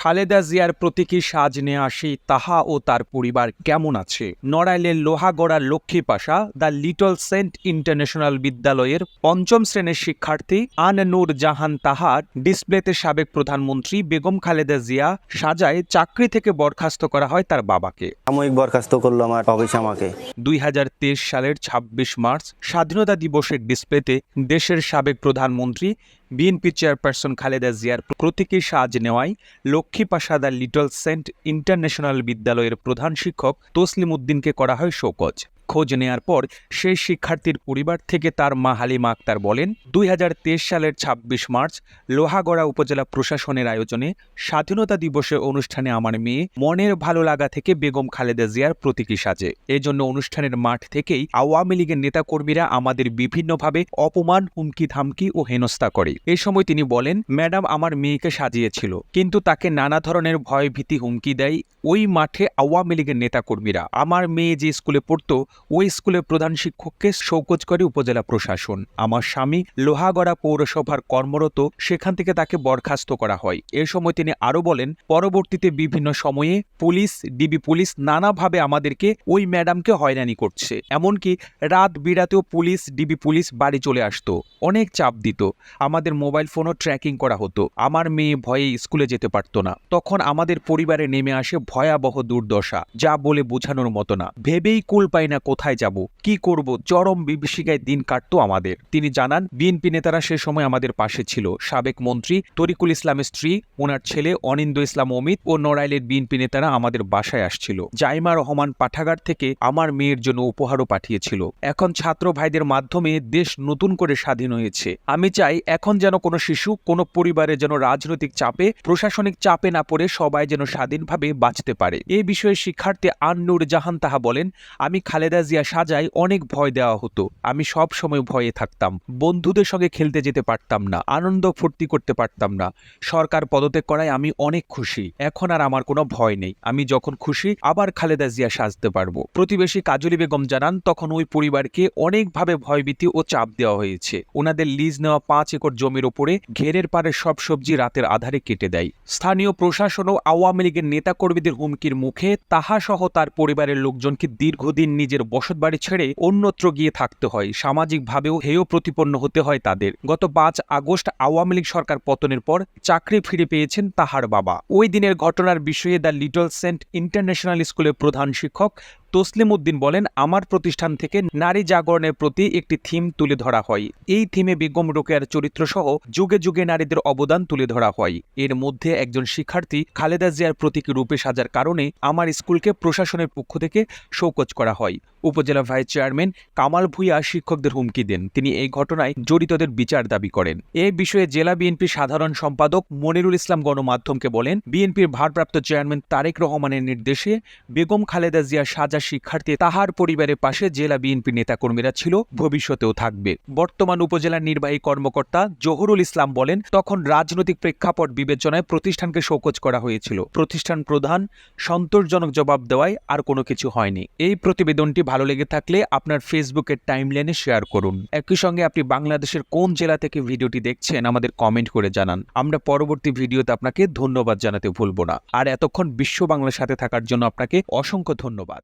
খালেদা জিয়ার প্রতীকী সাজ নিয়ে আসি তাহা ও তার পরিবার কেমন আছে? নড়াইলের Lohagara Lakshmipasha the little saint international বিদ্যালয়ের পঞ্চম শ্রেণির শিক্ষার্থী আন নূর জাহান তাহার ডিসপ্লেতে সাবেক প্রধানমন্ত্রী বেগম খালেদা জিয়া সাজায় চাকরি থেকে বরখাস্ত করা হয় তার বাবাকে। সাময়িক বরখাস্ত করল আমার অফিস আমাকে। দুই হাজার তেইশ সালের ২৬ মার্চ স্বাধীনতা দিবসের ডিসপ্লেতে দেশের সাবেক প্রধানমন্ত্রী বিএনপি চেয়ারপারসন খালেদা জিয়ার প্রতীকী সাজ নেওয়ায় Lakshmipasha the little saint international বিদ্যালয়ের প্রধান শিক্ষক তসলিম উদ্দিনকে করা হয় শোকজ। খোঁজ নেয়ার পর সেই শিক্ষার্থীর পরিবার থেকে তার মা হালিমা আক্তার বলেন, দুই হাজার তেইশ সালের ২৬ মার্চ লোহাগড়া উপজেলা প্রশাসনের আয়োজনে স্বাধীনতা দিবসের অনুষ্ঠানে আমার মেয়ে মনের ভালো লাগা থেকে বেগম খালেদা জিয়ার প্রতীকী সাজে। এজন্য অনুষ্ঠানের মাঠ থেকেই আওয়ামী লীগের নেতাকর্মীরা আমাদের বিভিন্নভাবে অপমান হুমকি ধামকি ও হেনস্থা করে। এ সময় তিনি বলেন, ম্যাডাম, আমার মেয়েকে সাজিয়েছিল, কিন্তু তাকে নানা ধরনের ভয় ভীতি হুমকি দেয়। ওই মাঠে আওয়ামী লীগের নেতাকর্মীরা, আমার মেয়ে যে স্কুলে পড়তো ওই স্কুলের প্রধান শিক্ষককে শৌকজ করে উপজেলা প্রশাসন। আমার স্বামী লোহাগড়া পৌরসভার কর্মরত, সেখান থেকে তাকে বরখাস্ত করা হয়। এ সময় তিনি আরও বলেন, পরবর্তীতে বিভিন্ন সময়ে পুলিশ, ডিবি পুলিশ নানাভাবে আমাদেরকে ওই ম্যাডামকে হয়রানি করছে। এমনকি রাত বিরাতেও পুলিশ, ডিবি পুলিশ বাড়ি চলে আসতো। অনেক চাপ দিত। আমাদের মোবাইল ফোনও ট্র্যাকিং করা হতো। আমার মেয়ে ভয়ে স্কুলে যেতে পারতো না। তখন আমাদের পরিবারে নেমে আসে ভয়াবহ দুর্দশা, যা বলে বোঝানোর মতো না। ভেবেই কুল পাই না কোথায় যাব, কি করব, চরম বিভীষিকায় দিন কাটতো আমাদের। তিনি জানান, বিএনপি নেতারা সে সময় আমাদের পাশে ছিল। সাবেক মন্ত্রী তরিকুল ইসলামের স্ত্রী, ওনার ছেলে অনিন্দ ইসলাম অমিত ও নড়াইলের বিএনপি নেতারা আমাদের বাসায় আসছিল। জাইমা রহমান পাঠাগার থেকে আমার মেয়ের জন্য উপহারও পাঠিয়েছিল। এখন ছাত্র ভাইদের মাধ্যমে দেশ নতুন করে স্বাধীন হয়েছে। আমি চাই এখন যেন কোনো শিশু, কোনো পরিবারে যেন রাজনৈতিক চাপে, প্রশাসনিক চাপে না পড়ে সবাই যেন স্বাধীনভাবে বাঁচতে পারে। এ বিষয়ে শিক্ষার্থী আন্নুর জাহান তাহা বলেন, আমি খালেদা জিয়া সাজায় অনেক ভয় দেওয়া হতো। আমি সব সময় ভয়ে থাকতাম। বন্ধুদের সঙ্গে খেলতে যেতে পারতাম না, আনন্দ ফুর্তি করতে পারতাম না। সরকার পদত্যাগ করায় আমি অনেক খুশি। এখন আর আমার কোনো ভয় নেই। আমি যখন খুশি, আবার খালেদা জিয়া সাজতে পারব। প্রতিবেশী কাজলী বেগম জানান, তখন ওই পরিবারকে অনেকভাবে ভয়ভীতি ও চাপ দেওয়া হয়েছে। ওনাদের লিজ নেওয়া পাঁচ একর জমির ওপরে ঘেরের পারে সব সবজি রাতের আধারে কেটে দেয়। স্থানীয় প্রশাসন ও আওয়ামী লীগের নেতাকর্মীদের হুমকির মুখে তাহা সহ তার পরিবারের লোকজনকে দীর্ঘদিন নিজের বসতবাড়ি ছেড়ে অন্যত্র গিয়ে থাকতে হয়। সামাজিকভাবেও হেয় প্রতিপন্ন হতে হয় তাদের। গত পাঁচ আগস্ট আওয়ামী লীগ সরকার পতনের পর চাকরি ফিরে পেয়েছেন তাহার বাবা। ওই দিনের ঘটনার বিষয়ে দ্য লিটল সেন্ট ইন্টারন্যাশনাল স্কুলের প্রধান শিক্ষক তসলিম উদ্দিন বলেন, আমার প্রতিষ্ঠান থেকে নারী জাগরণের প্রতি একটি থিম তুলে ধরা হয়। এই থিমে বেগম রোকেয়ার চরিত্র সহ যুগে যুগে নারীদের অবদান তুলে ধরা হয়। এর মধ্যে একজন শিক্ষার্থী খালেদা জিয়ার প্রতীকী রূপে সাজার কারণে আমার স্কুলকে প্রশাসনের পক্ষ থেকে শৌকজ করা হয়। উপজেলা ভাইস চেয়ারম্যান কামাল ভুইয়া শিক্ষকদের হুমকি দেন। তিনি এই ঘটনায় জড়িতদের বিচার দাবি করেন। এ বিষয়ে জেলা বিএনপি সাধারণ সম্পাদক মনিরুল ইসলাম গণমাধ্যমকে বলেন, বিএনপির ভারপ্রাপ্ত চেয়ারম্যান তারেক রহমানের নির্দেশে বেগম খালেদা জিয়া সাজা শিক্ষার্থী তাহার পরিবারের পাশে জেলা বিএনপি নেতাকর্মীরা ছিল, ভবিষ্যতেও থাকবে। বর্তমান উপজেলার নির্বাহী কর্মকর্তা জহুরুল ইসলাম বলেন, তখন রাজনৈতিক প্রেক্ষাপট বিবেচনায় প্রতিষ্ঠানকে শোকজ করা হয়েছিল। প্রতিষ্ঠান প্রধান সন্তোষজনক জবাব দেওয়ায় আর কোনো কিছু হয়নি। এই প্রতিবেদনটি ভালো লেগে থাকলে আপনার ফেসবুকের টাইমলাইনে শেয়ার করুন। একই সঙ্গে আপনি বাংলাদেশের কোন জেলা থেকে ভিডিওটি দেখছেন আমাদের কমেন্ট করে জানান। আমরা পরবর্তী ভিডিওতে আপনাকে ধন্যবাদ জানাতে ভুলব না। আর এতক্ষণ বিশ্ব বাংলার সাথে থাকার জন্য আপনাকে অসংখ্য ধন্যবাদ।